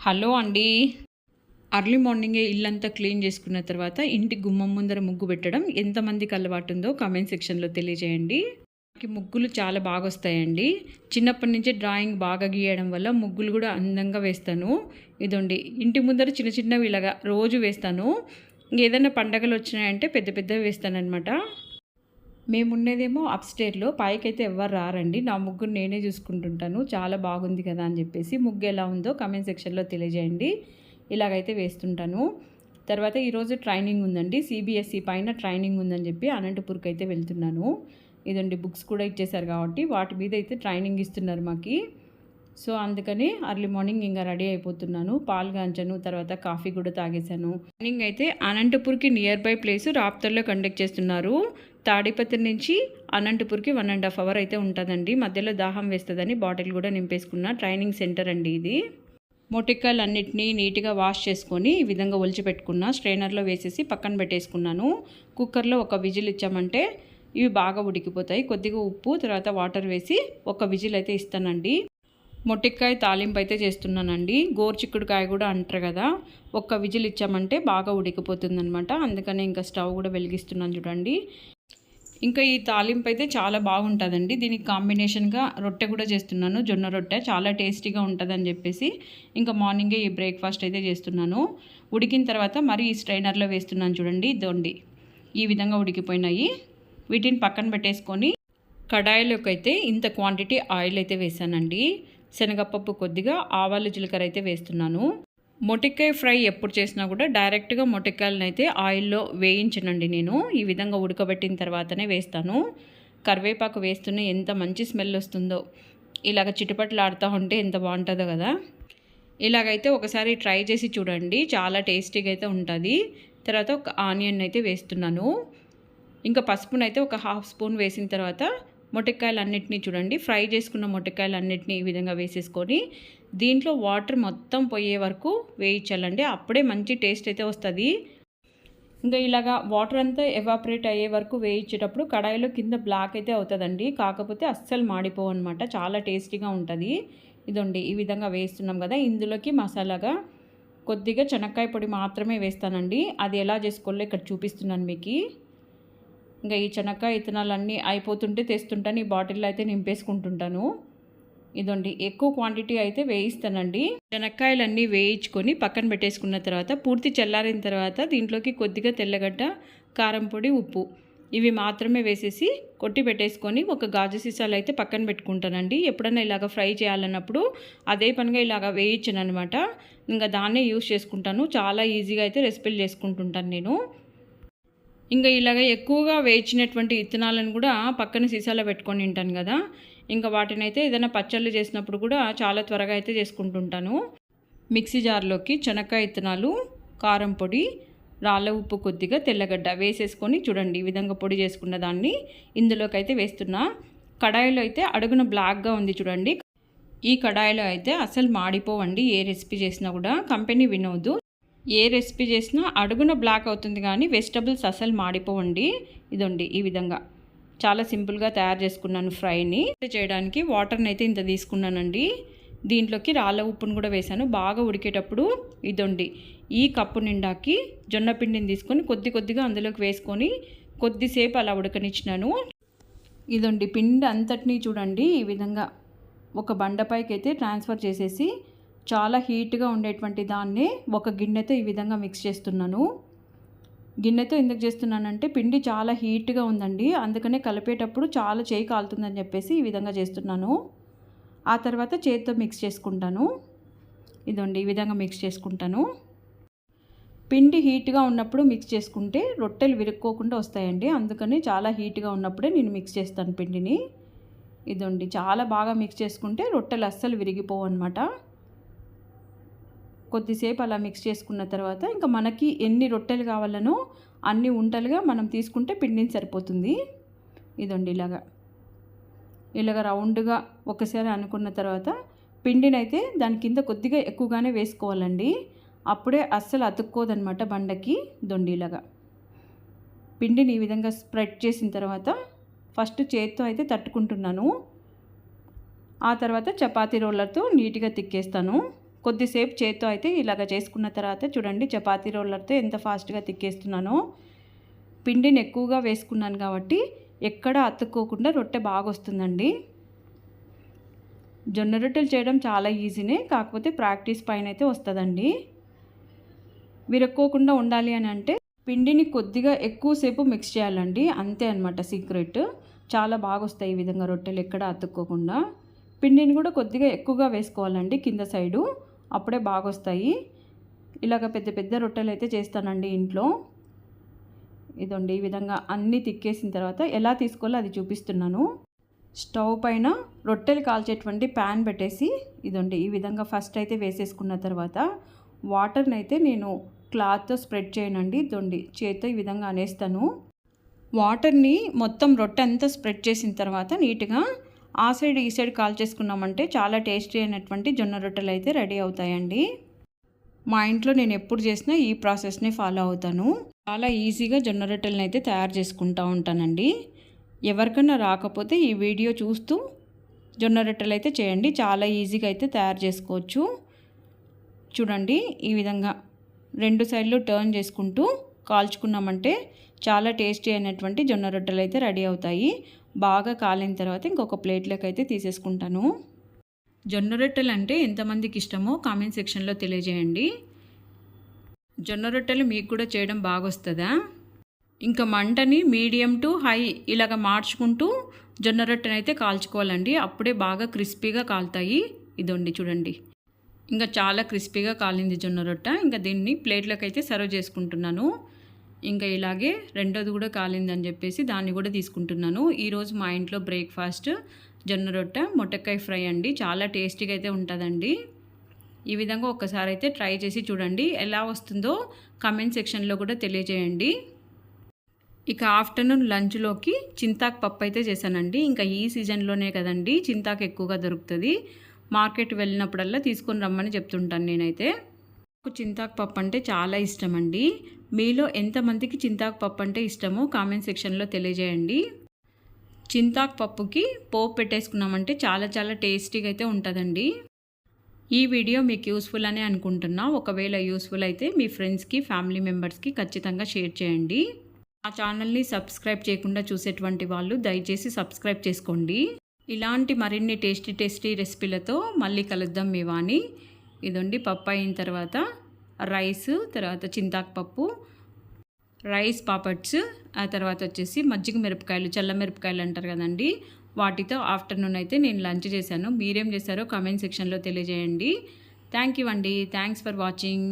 Hello అండి. Early మార్నింగే ఇల్లంతా క్లీన్ చేసుకున్న తర్వాత ఇంటి గుమ్మం ముందర ముగ్గు పెట్టడం ఎంతమందికి అలవాటు ఉందో కామెంట్ సెక్షన్లో తెలియజేయండి. నాకు ముగ్గులు చాలా బాగా వస్తాయండి. చిన్నప్పటి నుంచి డ్రాయింగ్ బాగా గీయడం వల్ల ముగ్గులు కూడా అందంగా వేస్తాను. ఇదండి ఇంటి ముందర చిన్న చిన్నవి ఇలాగా రోజు వేస్తాను. ఏదైనా పండగలు వచ్చినాయంటే పెద్ద పెద్దవి వేస్తానన్నమాట. మేము అప్స్టేర్లో పైకైతే ఎవరు రారండి. నా ముగ్గురు నేనే చూసుకుంటుంటాను. చాలా బాగుంది కదా అని చెప్పేసి ముగ్గు ఎలా ఉందో కమెంట్ సెక్షన్లో తెలియజేయండి. ఇలాగైతే వేస్తుంటాను. తర్వాత ఈరోజు ట్రైనింగ్ ఉందండి. సిబిఎస్ఈ పైన ట్రైనింగ్ ఉందని చెప్పి అనంతపూర్కి అయితే వెళ్తున్నాను. ఇదండి బుక్స్ కూడా ఇచ్చేశారు కాబట్టి వాటి మీద అయితే ట్రైనింగ్ ఇస్తున్నారు మాకు. సో అందుకని అర్లీ మార్నింగ్ ఇంకా రెడీ అయిపోతున్నాను. పాలు గాంచాను తర్వాత కాఫీ కూడా తాగేశాను. మార్నింగ్ అయితే అనంతపూర్కి నియర్ బై ప్లేస్ రాప్తర్లో కండక్ట్ చేస్తున్నారు. తాడిపత్రి నుంచి అనంతపూర్కి వన్ అండ్ హాఫ్ అవర్ అయితే ఉంటుందండి. మధ్యలో దాహం వేస్తుందని బాటిల్ కూడా నింపేసుకున్న ట్రైనింగ్ సెంటర్ అండి ఇది. మొటిక్కలు అన్నిటినీ నీట్గా వాష్ చేసుకొని ఈ విధంగా ఒలిచిపెట్టుకున్న స్ట్రైనర్లో వేసేసి పక్కన పెట్టేసుకున్నాను. కుక్కర్లో ఒక విజిల్ ఇచ్చామంటే ఇవి బాగా ఉడికిపోతాయి. కొద్దిగా ఉప్పు తర్వాత వాటర్ వేసి ఒక విజిల్ అయితే ఇస్తానండి. మొట్టికాయ తాలింపు అయితే చేస్తున్నానండి గోరుచిక్కుడుకాయ కూడా అంటారు కదా. ఒక్క విజిల్ ఇచ్చామంటే బాగా ఉడికిపోతుందనమాట. అందుకనే ఇంకా స్టవ్ కూడా వెలిగిస్తున్నాను చూడండి. ఇంకా ఈ తాలింపు అయితే చాలా బాగుంటుందండి. దీనికి కాంబినేషన్గా రొట్టె కూడా చేస్తున్నాను. జొన్న రొట్టె చాలా టేస్టీగా ఉంటుందని చెప్పేసి ఇంకా మార్నింగే ఈ బ్రేక్ఫాస్ట్ అయితే చేస్తున్నాను. ఉడికిన తర్వాత మరి ఈ స్ట్రైనర్లో వేస్తున్నాను చూడండి. దొండి ఈ విధంగా ఉడికిపోయినాయి. వీటిని పక్కన పెట్టేసుకొని కడాయిలోకి అయితే ఇంత క్వాంటిటీ ఆయిల్ అయితే వేసానండి. శనగపప్పు కొద్దిగా ఆవాలు జీలకర్ర అయితే వేస్తున్నాను. మొటిక్కాయ ఫ్రై ఎప్పుడు చేసినా కూడా డైరెక్ట్గా మొటిక్కాయలను అయితే ఆయిల్లో వేయించనండి నేను. ఈ విధంగా ఉడకబెట్టిన తర్వాతనే వేస్తాను. కరివేపాకు వేస్తూనే ఎంత మంచి స్మెల్ వస్తుందో. ఇలాగ చిటుపట్లు ఆడుతూ ఉంటే ఎంత బాగుంటుందో కదా. ఇలాగైతే ఒకసారి ట్రై చేసి చూడండి. చాలా టేస్టీగా అయితే ఉంటుంది. తర్వాత ఒక ఆనియన్ అయితే వేస్తున్నాను. ఇంకా పసుపునైతే ఒక హాఫ్ స్పూన్ వేసిన తర్వాత మొటిక్కాయలు అన్నిటినీ చూడండి. ఫ్రై చేసుకున్న మొటిక్కాయలు అన్నిటినీ ఈ విధంగా వేసేసుకొని దీంట్లో వాటర్ మొత్తం పోయే వరకు వేయించాలండి. అప్పుడే మంచి టేస్ట్ అయితే వస్తుంది. ఇంకా ఇలాగా వాటర్ అంతా ఎవాపరేట్ అయ్యే వరకు వేయించేటప్పుడు కడాయిలో కింద బ్లాక్ అయితే అవుతుందండి. కాకపోతే అస్సలు మాడిపోవు అనమాట చాలా టేస్టీగా ఉంటుంది. ఇదండి ఈ విధంగా వేస్తున్నాం కదా. ఇందులోకి మసాలాగా కొద్దిగా చెనక్కాయ పొడి మాత్రమే వేస్తానండి. అది ఎలా చేసుకోవాలో ఇక్కడ చూపిస్తున్నాను మీకు. ఇంకా ఈ చెనక్కాయ ఇత్తనాలన్నీ అయిపోతుంటే తెస్తుంటాను ఈ బాటిల్లో అయితే నింపేసుకుంటుంటాను. ఇదండి ఎక్కువ క్వాంటిటీ అయితే వేయిస్తానండి. శనక్కాయలన్నీ వేయించుకొని పక్కన పెట్టేసుకున్న తర్వాత పూర్తి చల్లారిన తర్వాత దీంట్లోకి కొద్దిగా తెల్లగడ్డ కారం పొడి ఉప్పు ఇవి మాత్రమే వేసేసి కొట్టి పెట్టేసుకొని ఒక గాజు సీసాలు అయితే పక్కన పెట్టుకుంటానండి. ఎప్పుడైనా ఇలాగ ఫ్రై చేయాలన్నప్పుడు అదే పనిగా ఇలాగ వేయించాను అనమాట ఇంకా దాన్నే యూస్ చేసుకుంటాను. చాలా ఈజీగా అయితే రెసిపీలు చేసుకుంటుంటాను నేను. ఇంకా ఇలాగ ఎక్కువగా వేయించినటువంటి ఇత్తనాలను కూడా పక్కన సీసాలో పెట్టుకొని తింటాను కదా. ఇంకా వాటిని అయితే ఏదైనా పచ్చళ్ళు చేసినప్పుడు కూడా చాలా త్వరగా అయితే చేసుకుంటుంటాను. మిక్సీ జార్లోకి చెనక్కాయ ఇత్తనాలు కారం పొడి రాళ్ళ ఉప్పు కొద్దిగా తెల్లగడ్డ వేసేసుకొని చూడండి ఈ విధంగా పొడి చేసుకున్న దాన్ని ఇందులోకి అయితే వేస్తున్నా. కడాయిలో అయితే అడుగున బ్లాక్గా ఉంది చూడండి. ఈ కడాయిలో అయితే అసలు మాడిపోవండి ఏ రెసిపీ చేసినా కూడా. కంపెనీ వినవద్దు ఏ రెసిపీ చేసినా అడుగున బ్లాక్ అవుతుంది కానీ వెజిటబుల్స్ అసలు మాడిపోవండి. ఇదండి ఈ విధంగా. చాలా సింపుల్గా తయారు చేసుకున్నాను ఫ్రైని. చేయడానికి వాటర్ని అయితే ఇంత తీసుకున్నానండి. దీంట్లోకి రాళ్ళ ఉప్పును కూడా వేశాను. బాగా ఉడికేటప్పుడు ఇదండి. ఈ కప్పు నిండాకి జొన్న పిండిని తీసుకొని కొద్ది కొద్దిగా అందులోకి వేసుకొని కొద్దిసేపు అలా ఉడకనిచ్చినాను. ఇదండి పిండి అంతటినీ చూడండి ఈ విధంగా. ఒక బండపైకి అయితే ట్రాన్స్ఫర్ చేసేసి చాలా హీట్గా ఉండేటువంటి దాన్ని ఒక గిన్నెతో ఈ విధంగా మిక్స్ చేస్తున్నాను. గిన్నెతో ఎందుకు చేస్తున్నానంటే పిండి చాలా హీట్గా ఉందండి. అందుకనే కలిపేటప్పుడు చాలా చేయి కాలుతుందని చెప్పేసి ఈ విధంగా చేస్తున్నాను. ఆ తర్వాత చేతితో మిక్స్ చేసుకుంటాను. ఇదండి ఈ విధంగా మిక్స్ చేసుకుంటాను. పిండి హీట్గా ఉన్నప్పుడు మిక్స్ చేసుకుంటే రొట్టెలు విరుక్కోకుండా వస్తాయండి. అందుకని చాలా హీట్గా ఉన్నప్పుడే నేను మిక్స్ చేస్తాను పిండిని. ఇదండి చాలా బాగా మిక్స్ చేసుకుంటే రొట్టెలు అస్సలు విరిగిపోవు అనమాట కొద్దిసేపు అలా మిక్స్ చేసుకున్న తర్వాత ఇంకా మనకి ఎన్ని రొట్టెలు కావాలనో అన్ని ఉంటలుగా మనం తీసుకుంటే పిండిని సరిపోతుంది. ఇదండి ఇలాగా. ఇలాగ రౌండ్గా ఒకసారి అనుకున్న తర్వాత పిండినైతే దాని కింద కొద్దిగా ఎక్కువగానే వేసుకోవాలండి. అప్పుడే అస్సలు అతుక్కోదనమాట బండకి. దొండిలాగా పిండిని ఈ విధంగా స్ప్రెడ్ చేసిన తర్వాత ఫస్ట్ చేత్తో అయితే తట్టుకుంటున్నాను. ఆ తర్వాత చపాతీ రోలర్తో నీట్గా తిక్కేస్తాను. కొద్దిసేపు చేత్తో అయితే ఇలాగ చేసుకున్న తర్వాత చూడండి చపాతీ రోలర్తో ఎంత ఫాస్ట్గా తిక్కేస్తున్నానో. పిండిని ఎక్కువగా వేసుకున్నాను కాబట్టి ఎక్కడ అతుక్కోకుండా రొట్టె బాగా వస్తుందండి. జొన్న రొట్టెలు చేయడం చాలా ఈజీనే కాకపోతే ప్రాక్టీస్ పైన అయితే వస్తుందండి. విరక్కోకుండా ఉండాలి అని అంటే పిండిని కొద్దిగా ఎక్కువసేపు మిక్స్ చేయాలండి అంతే అనమాట సీక్రెట్ చాలా బాగా వస్తాయి ఈ విధంగా రొట్టెలు ఎక్కడ అతుక్కోకుండా. పిండిని కూడా కొద్దిగా ఎక్కువగా వేసుకోవాలండి కింద సైడు. అప్పుడే బాగా వస్తాయి ఇలాగ పెద్ద పెద్ద రొట్టెలు అయితే చేస్తానండి ఇంట్లో. ఇదండి ఈ విధంగా అన్నీ తిక్కేసిన తర్వాత ఎలా తీసుకోవాలో అది చూపిస్తున్నాను. స్టవ్ పైన రొట్టెలు కాల్చేటువంటి ప్యాన్ పెట్టేసి ఇదండి ఈ విధంగా ఫస్ట్ అయితే వేసేసుకున్న తర్వాత వాటర్ని అయితే నేను క్లాత్తో స్ప్రెడ్ చేయనండి. ఇదండి చేతితో ఈ విధంగా అనేస్తాను. వాటర్ని మొత్తం రొట్టె అంతా స్ప్రెడ్ చేసిన తర్వాత నీట్గా ఆ సైడ్ ఈ సైడ్ కాల్ చేసుకున్నామంటే చాలా టేస్టీ అయినటువంటి జొన్న రొట్టెలు అయితే రెడీ అవుతాయండి. మా ఇంట్లో నేను ఎప్పుడు చేసినా ఈ ప్రాసెస్ని ఫాలో అవుతాను. చాలా ఈజీగా జొన్న రొట్టెలను అయితే తయారు చేసుకుంటూ ఉంటానండి. ఎవరికన్నా రాకపోతే ఈ వీడియో చూస్తూ జొన్న రొట్టెలు అయితే చేయండి. చాలా ఈజీగా అయితే తయారు చేసుకోవచ్చు. చూడండి ఈ విధంగా రెండు సైడ్లు టర్న్ చేసుకుంటూ కాల్చుకున్నామంటే చాలా టేస్టీ అయినటువంటి జొన్న రొట్టెలు అయితే రెడీ అవుతాయి. బాగా కాలిన తర్వాత ఇంకొక ప్లేట్లోకి అయితే తీసేసుకుంటాను. జొన్న రొట్టెలు అంటే ఎంతమందికి ఇష్టమో కామెంట్ సెక్షన్లో తెలియజేయండి. జొన్న రొట్టెలు మీకు కూడా చేయడం బాగా వస్తుందా ఇంకా మంటని మీడియం టు హై ఇలాగ మార్చుకుంటూ జొన్న రొట్టెనైతే అయితే కాల్చుకోవాలండి. అప్పుడే బాగా క్రిస్పీగా కాలుతాయి. ఇదండి చూడండి. ఇంకా చాలా క్రిస్పీగా కాలింది జొన్న రొట్టె. ఇంకా దీన్ని ప్లేట్లోకి అయితే సర్వ్ చేసుకుంటున్నాను. ఇంకా ఇలాగే రెండోది కూడా కాలిందని చెప్పేసి దాన్ని కూడా తీసుకుంటున్నాను. ఈరోజు మా ఇంట్లో బ్రేక్ఫాస్ట్ జొన్న రొట్టె మొట్టకాయ ఫ్రై అండి. చాలా టేస్టీగా అయితే ఉంటుందండి. ఈ విధంగా ఒక్కసారి అయితే ట్రై చేసి చూడండి. ఎలా వస్తుందో కమెంట్ సెక్షన్లో కూడా తెలియజేయండి. ఇక ఆఫ్టర్నూన్ లంచ్లోకి చింతాకు పప్పు అయితే చేశానండి. ఇంకా ఈ సీజన్లోనే కదండి. చింతాకు ఎక్కువగా దొరుకుతుంది. మార్కెట్ వెళ్ళినప్పుడల్లా తీసుకొని రమ్మని చెప్తుంటాను నేనైతే. నాకు చింతాకు పప్పు అంటే చాలా ఇష్టం అండి మీలో ఎంతమందికి చింతాకు పప్పు అంటే ఇష్టమో కామెంట్ సెక్షన్లో తెలియజేయండి. చింతాకు పప్పుకి పోపు పెట్టేసుకున్నామంటే చాలా చాలా టేస్టీగా అయితే ఉంటుందండి. ఈ వీడియో మీకు యూస్ఫుల్ అనే అనుకుంటున్నా. ఒకవేళ యూస్ఫుల్ అయితే మీ ఫ్రెండ్స్కి ఫ్యామిలీ మెంబర్స్కి ఖచ్చితంగా షేర్ చేయండి. ఆ ఛానల్ని సబ్స్క్రైబ్ చేయకుండా చూసేటువంటి వాళ్ళు దయచేసి సబ్స్క్రైబ్ చేసుకోండి. ఇలాంటి మరిన్ని టేస్టీ టేస్టీ రెసిపీలతో మళ్ళీ కలుద్దాం మీ వాణి. ఇదండి పప్పు అయిన తర్వాత రైస్ తర్వాత చింతాకు పప్పు రైస్ పాపడ్స్ ఆ తర్వాత వచ్చేసి మజ్జిగ మిరపకాయలు చల్ల మిరపకాయలు అంటారు కదండి. వాటితో ఆఫ్టర్నూన్ అయితే నేను లంచ్ చేశాను. మీరేం చేశారో కామెంట్ సెక్షన్లో తెలియజేయండి. థ్యాంక్ యూ అండి. Thanks for watching.